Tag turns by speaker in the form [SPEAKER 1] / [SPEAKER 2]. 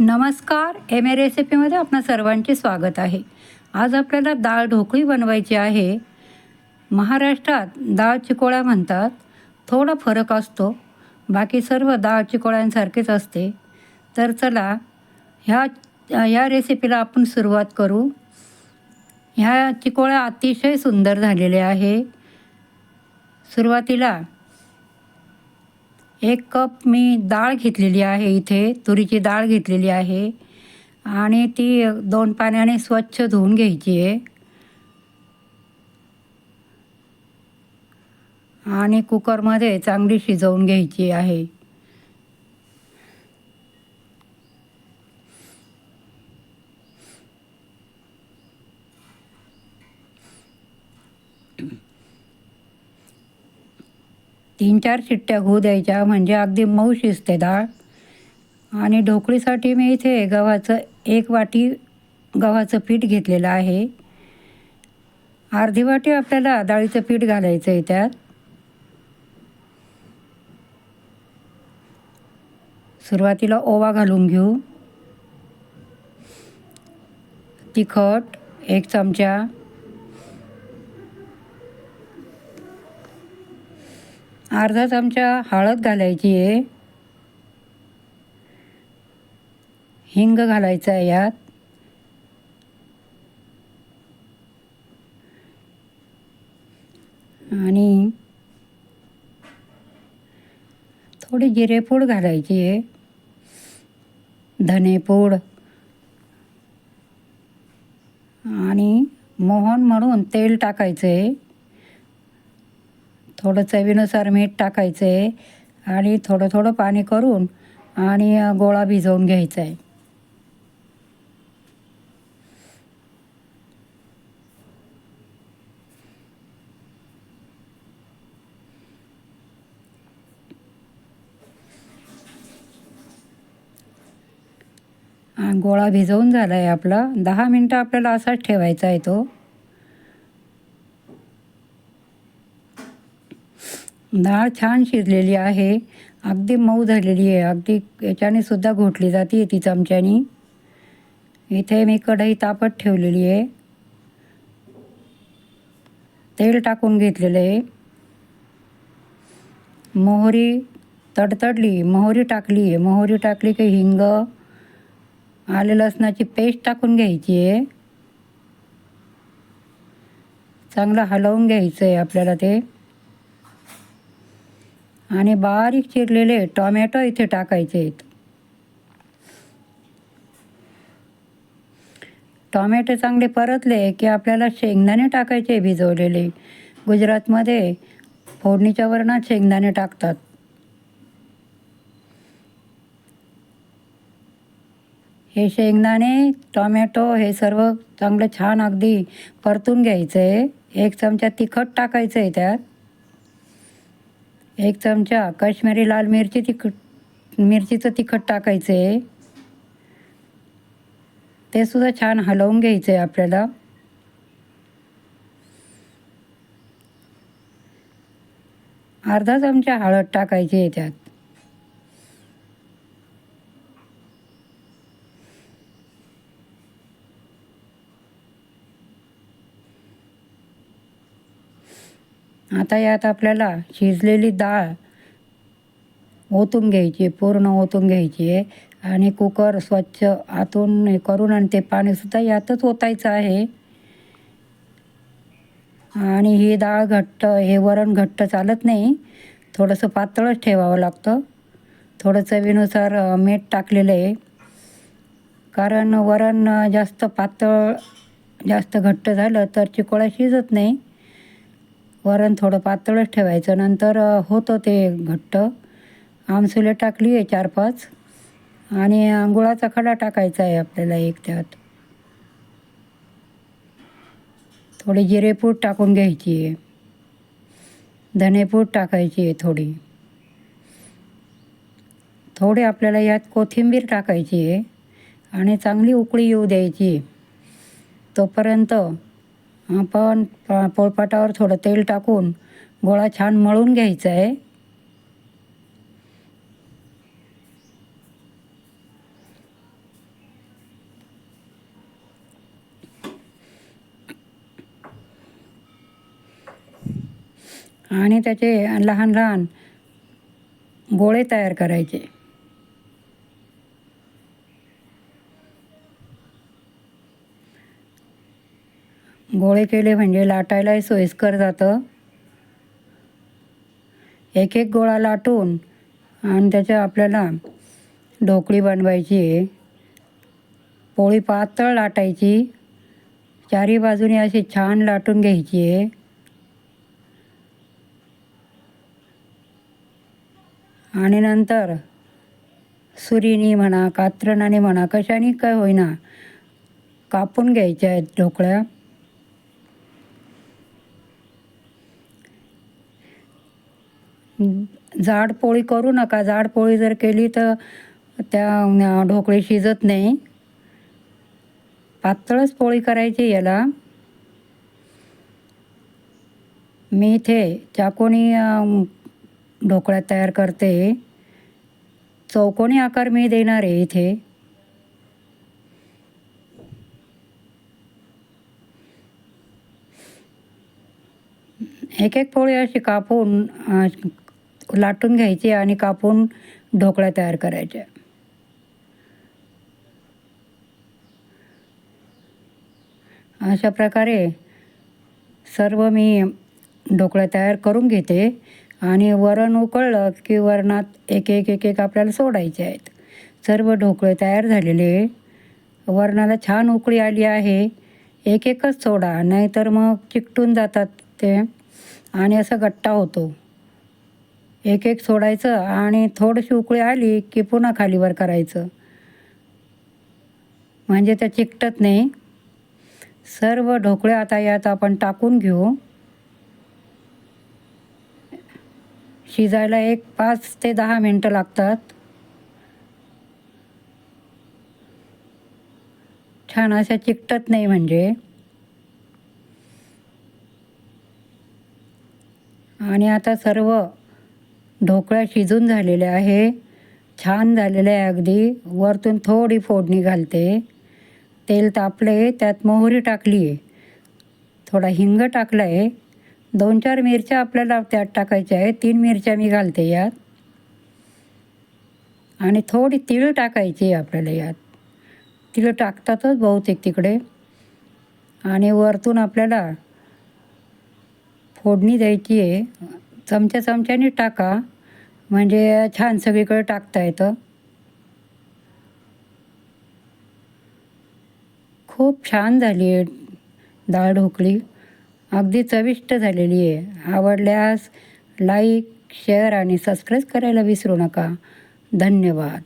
[SPEAKER 1] नमस्कार. M A रेसिपीमध्ये आपणा सर्वांचे स्वागत आहे. आज आपल्याला डाळ ढोकळी बनवायची आहे. महाराष्ट्रात डाळ चिकोळ्या म्हणतात. थोडा फरक असतो. बाकी सर्व डाळ चिकोळ्यांसारखेच असते. तर चला ह्या ह्या रेसिपीला आपण सुरुवात करू. ह्या चिकोळ्या अतिशय सुंदर झालेल्या आहे. सुरुवातीला एक कप मी डाळ घेतलेली आहे इथे तुरीची डाळ घेतलेली आहे. आणि ती दोन पाण्याने स्वच्छ धुवून घ्यायची आहे. आणि कुकरमध्ये चांगली शिजवून घ्यायची आहे. तीन चार शिट्ट्या होऊ द्यायच्या म्हणजे अगदी मऊ शिजते डाळ. आणि ढोकळीसाठी मी इथे गव्हाचं एक वाटी गव्हाचं पीठ घेतलेलं आहे. अर्धी वाटी आपल्याला डाळीचं पीठ घालायचं आहे त्यात. सुरुवातीला ओवा घालून घेऊ. तिखट एक चमचा. अर्धा चमचा हळद घालायची आहे. हिंग घालायचं आहे यात. आणि थोडी जिरेपूड घालायची आहे. धनेपूड. आणि मोहन म्हणून तेल टाकायचं आहे. थोडं चवीनुसार मीठ टाकायचं आहे आणि थोडं थोडं पाणी करून आणि गोळा भिजवून घ्यायचा आहे गोळा भिजवून झाला आहे आपला. दहा मिनटं आपल्याला असाच ठेवायचा आहे तो. डाळ छान शिजलेली आहे. अगदी मऊ झालेली आहे. अगदी याच्याने सुद्धा घोटली जाते ती चमच्यानी. इथे मी कढई तापत ठेवलेली आहे. तेल टाकून घेतलेलं आहे. मोहरी तडतडली मोहरी टाकली आहे मोहरी टाकली की हिंग आले लसणाची पेस्ट टाकून घ्यायची आहे. चांगलं हलवून घ्यायचं आहे आपल्याला ते. आणि बारीक चिरलेले टोमॅटो इथे टाकायचे आहेत. टोमॅटो चांगले परतले की आपल्याला शेंगदाणे टाकायचे भिजवलेले. गुजरातमध्ये फोडणीच्या वरणात शेंगदाणे टाकतात. हे शेंगदाणे टोमॅटो हे सर्व चांगलं छान अगदी परतून घ्यायचं. आहे एक चमचा तिखट टाकायचं आहे त्यात. एक चमचा काश्मीरी लाल मिरची तिखट मिरचीचं तिखट टाकायचं. आहे ते सुद्धा छान हलवून घ्यायचं आहे आपल्याला. अर्धा चमचा हळद टाकायची आहे त्यात. आता यात आपल्याला शिजलेली डाळ ओतून घ्यायची पूर्ण ओतून घ्यायची आहे. आणि कुकर स्वच्छ आतून हे करून आणि ते पाणीसुद्धा यातच ओतायचं आहे. आणि ही डाळ घट्ट हे वरण घट्ट चालत नाही. थोडंसं पातळच ठेवावं लागतं. थोडं चवीनुसार मीठ टाकलेलं आहे. कारण वरण जास्त पातळ जास्त घट्ट झालं तर चिकोळा शिजत नाही. वरण थोडं पातळच ठेवायचं. नंतर होतं ते घट्ट. आमसुले टाकली आहे चार पाच. आणि गुळाचा खडा टाकायचा आहे आपल्याला एक त्यात. थोडी जिरेपूड टाकून घ्यायची आहे. धनेपूड टाकायची आहे थोडी. थोडी आपल्याला यात कोथिंबीर टाकायची आहे. आणि चांगली उकळी येऊ द्यायची तोपर्यंत आपण पोळपाटावर थोडं तेल टाकून गोळा छान मळून घ्यायचा आहे. आणि त्याचे लहान लहान गोळे तयार करायचे. गोळे केले म्हणजे लाटायलाही सोयीस्कर जातं. एक एक गोळा लाटून आणि त्याच्या आपल्याला ढोकळी बनवायची आहे. पोळी पातळ लाटायची. चारी बाजूने अशी छान लाटून घ्यायची आहे. आणि नंतर सुरीनी म्हणा कात्रणाने म्हणा कशाने काय होईना कापून घ्यायच्या आहेत ढोकळ्या. जाड पोळी करू नका. जाड पोळी जर केली तर त्या ढोकळी शिजत नाही. पातळच पोळी करायची याला. मी इथे चाकोनी ढोकळ्यात ढोकळ्या तयार करते. चौकोनी आकार मी देणार आहे इथे. एक एक पोळी अशी कापून लाटून घ्यायचे आणि कापून ढोकळ्या तयार करायच्या अशा प्रकारे सर्व मी ढोकळ्या तयार करून घेते आणि वरण उकळलं की वरणात एक एक एक एक आपल्याला सोडायचे आहेत. सर्व ढोकळे तयार झालेले. वरणाला छान उकळी आली आहे. एक एकच सोडा नाहीतर मग चिकटून जातात ते आणि असा गट्टा होतो. एक एक सोडायचं आणि थोडीशी उकळी आली की पुन्हा खालीवर करायचं. म्हणजे त्या चिकटत नाही. सर्व ढोकळे आता यात आपण टाकून घेऊ. शिजायला एक पाच ते दहा मिनटं लागतात. छान अशा चिकटत नाही म्हणजे. आणि आता सर्व ढोकळ्या शिजून झालेल्या आहे. छान झालेलं आहे अगदी. वरतून थोडी फोडणी घालते. तेल तापले त्यात मोहरी टाकली. आहे थोडा हिंग टाकला आहे दोन चार मिरच्या आपल्याला त्यात टाकायच्या आहे तीन मिरच्या मी घालते यात. आणि थोडी तीळ टाकायची आहे आपल्याला यात. तीळ टाकतातच बहुतेक तिकडे. आणि वरतून आपल्याला फोडणी द्यायची आहे. चमच्या चमच्याने टाका. म्हणजे छान सगळीकडे टाकता येतं. खूप छान झाली आहे डाळ ढोकळी. अगदी चविष्ट झालेली आहे. आवडल्यास लाईक शेअर आणि सबस्क्राईब करायला विसरू नका. धन्यवाद.